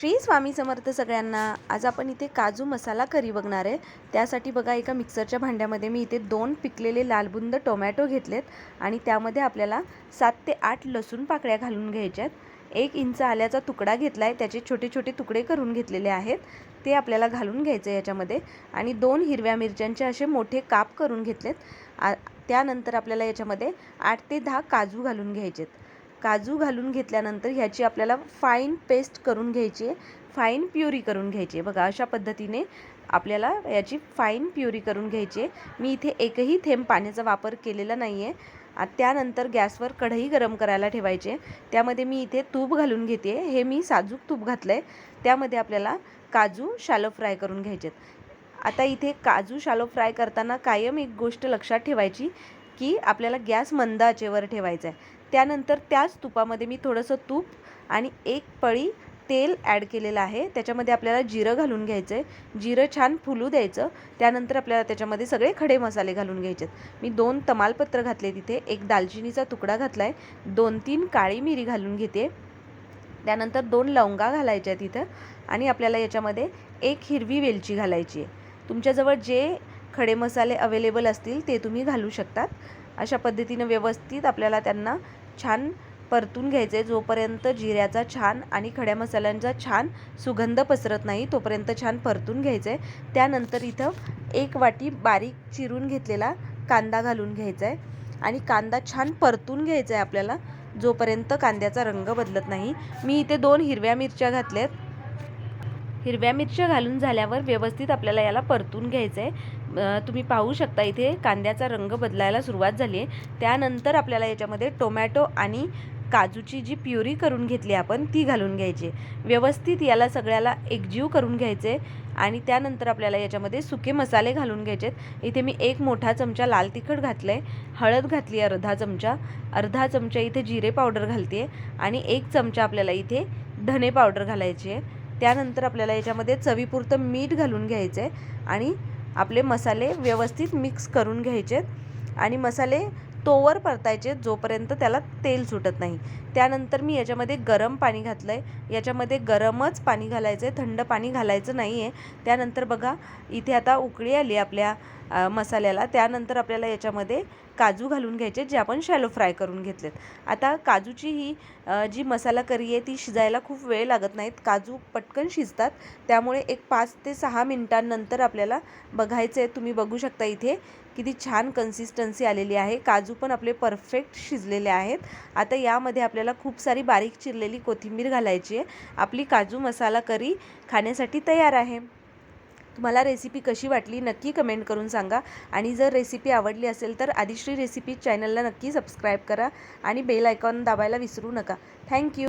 श्री स्वामी समर्थ सगळ्यांना. आज आपण इथे काजू मसाला करी बघणार आहे. त्यासाठी बघा एका मिक्सरच्या भांड्यामध्ये मी इथे दोन पिकलेले लालबुंद टोमॅटो घेतलेत आणि त्यामध्ये आपल्याला सात ते आठ लसूण पाकळ्या घालून घ्यायच्यात एक इंच आल्याचा तुकडा घेतला आहे त्याचे छोटे छोटे तुकडे करून घेतलेले आहेत. ते आपल्याला घालून घ्यायचं याच्यामध्ये. आणि दोन हिरव्या मिरच्यांचे असे मोठे काप करून घेतलेत. आ त्यानंतर आपल्याला याच्यामध्ये आठ ते दहा काजू घालून घ्यायचेत. काजू घालून घेतल्यानंतर ह्याची आपल्याला फाईन पेस्ट करून घ्यायची आहे. फाईन प्युरी करून घ्यायची आहे. बघा अशा पद्धतीने आपल्याला याची फाईन प्युरी करून घ्यायची आहे. मी इथे एकही थेंब पाण्याचा वापर केलेला नाही आहे त्यानंतर गॅसवर कढई गरम करायला ठेवायची त्यामध्ये मी इथे तूप घालून घेते. हे मी साजूक तूप घातलं आहे त्यामध्ये आपल्याला काजू शालो फ्राय करून घ्यायचे आहेत आता इथे काजू शालो फ्राय करताना कायम एक गोष्ट लक्षात ठेवायची. की आपल्याला गॅस मंद आचेवर ठेवायचा आहे. त्यानंतर त्याच तुपामध्ये मी थोडंसं तूप आणि एक पळी तेल ॲड केलेलं आहे. त्याच्यामध्ये आपल्याला जिरं घालून घ्यायचं आहे. जिरं छान फुलू द्यायचं. त्यानंतर आपल्याला त्याच्यामध्ये सगळे खडे मसाले घालून घ्यायचे आहेत. मी दोन तमालपत्र घातले तिथे. एक दालचिनीचा तुकडा घातला आहे. दोन तीन काळी मिरी घालून घेते. त्यानंतर दोन लवंगा घालायच्या आहेत आणि आपल्याला याच्यामध्ये एक हिरवी वेलची घालायची आहे. तुमच्याजवळ जे खडे मसाले अवेलेबल असतील ते तुम्ही घालू शकतात. अशा पद्धतीनं व्यवस्थित आपल्याला त्यांना छान परतून घ्यायचं आहे जोपर्यंत जिऱ्याचा छान आणि खड्या मसाल्यांचा छान सुगंध पसरत नाही तोपर्यंत छान परतून घ्यायचं आहे त्यानंतर इथं एक वाटी बारीक चिरून घेतलेला कांदा घालून घ्यायचा आहे आणि कांदा छान परतून घ्यायचा आहे आपल्याला जोपर्यंत कांद्याचा रंग बदलत नाही. मी इथे दोन हिरव्या मिरच्या घातल्यात. हिरव्या मिरच्या घालून झाल्यावर व्यवस्थित आपल्याला याला परतून घ्यायचं आहे तुम्ही पाहू शकता इथे कांद्याचा रंग बदलायला सुरुवात झाली आहे त्यानंतर आपल्याला याच्यामध्ये टोमॅटो आणि काजूची जी प्युरी करून घेतली आपण ती घालून घ्यायची आहे. व्यवस्थित याला सगळ्याला एकजीव करून घ्यायचे आणि त्यानंतर आपल्याला याच्यामध्ये सुके मसाले घालून घ्यायचे आहेत. इथे मी एक मोठा चमचा लाल तिखट घातलं आहे हळद घातली आहे अर्धा चमचा अर्धा चमचा इथे जिरे पावडर घालते आणि एक चमचा आपल्याला इथे धने पावडर घालायची आहे त्यानंतर आपल्याला याच्यामध्ये चवीपुरतं मीठ घालून घ्यायचं आहे आणि आपले मसाले व्यवस्थित मिक्स करून घ्यायचे आहेत आणि मसाले तोवर परतायचे जोपर्यंत त्याला तेल सुटत नाही. त्यानंतर मी याच्यामध्ये गरम पाणी घातलं आहे याच्यामध्ये गरमच पाणी घालायचं आहे थंड पाणी घालायचं नाही आहे त्यानंतर बघा इथे आता उकळी आली आपल्या मसाल्याला. त्यानंतर आपल्याला याच्यामध्ये काजू घालून घ्यायचे जे आपण शॅलो फ्राय करून घेतलेत. आता काजूची ही जी मसाला करी आहे ती शिजायला खूप वेळ लागत नाहीत. काजू पटकन शिजतात. त्यामुळे एक पाच ते सहा मिनिटांनंतर आपल्याला बघायचं आहे तुम्ही बघू शकता इथे किती छान कन्सिस्टन्सी आलेली आहे. काजू काजू पण आपले परफेक्ट शिजलेले आहेत. आता यामध्ये आपल्याला खूप सारी बारीक चिरलेली कोथिंबीर घालायची आहे. आपली काजू मसाला करी खाण्यासाठी तयार आहे. तुम्हाला रेसिपी कशी वाटली नक्की कमेंट करून सांगा. आणि जर रेसिपी आवडली असेल तर आदिश्री रेसिपी चॅनलला नक्की सबस्क्राईब करा. आणि बेल आयकॉन दाबायला विसरू नका. थँक्यू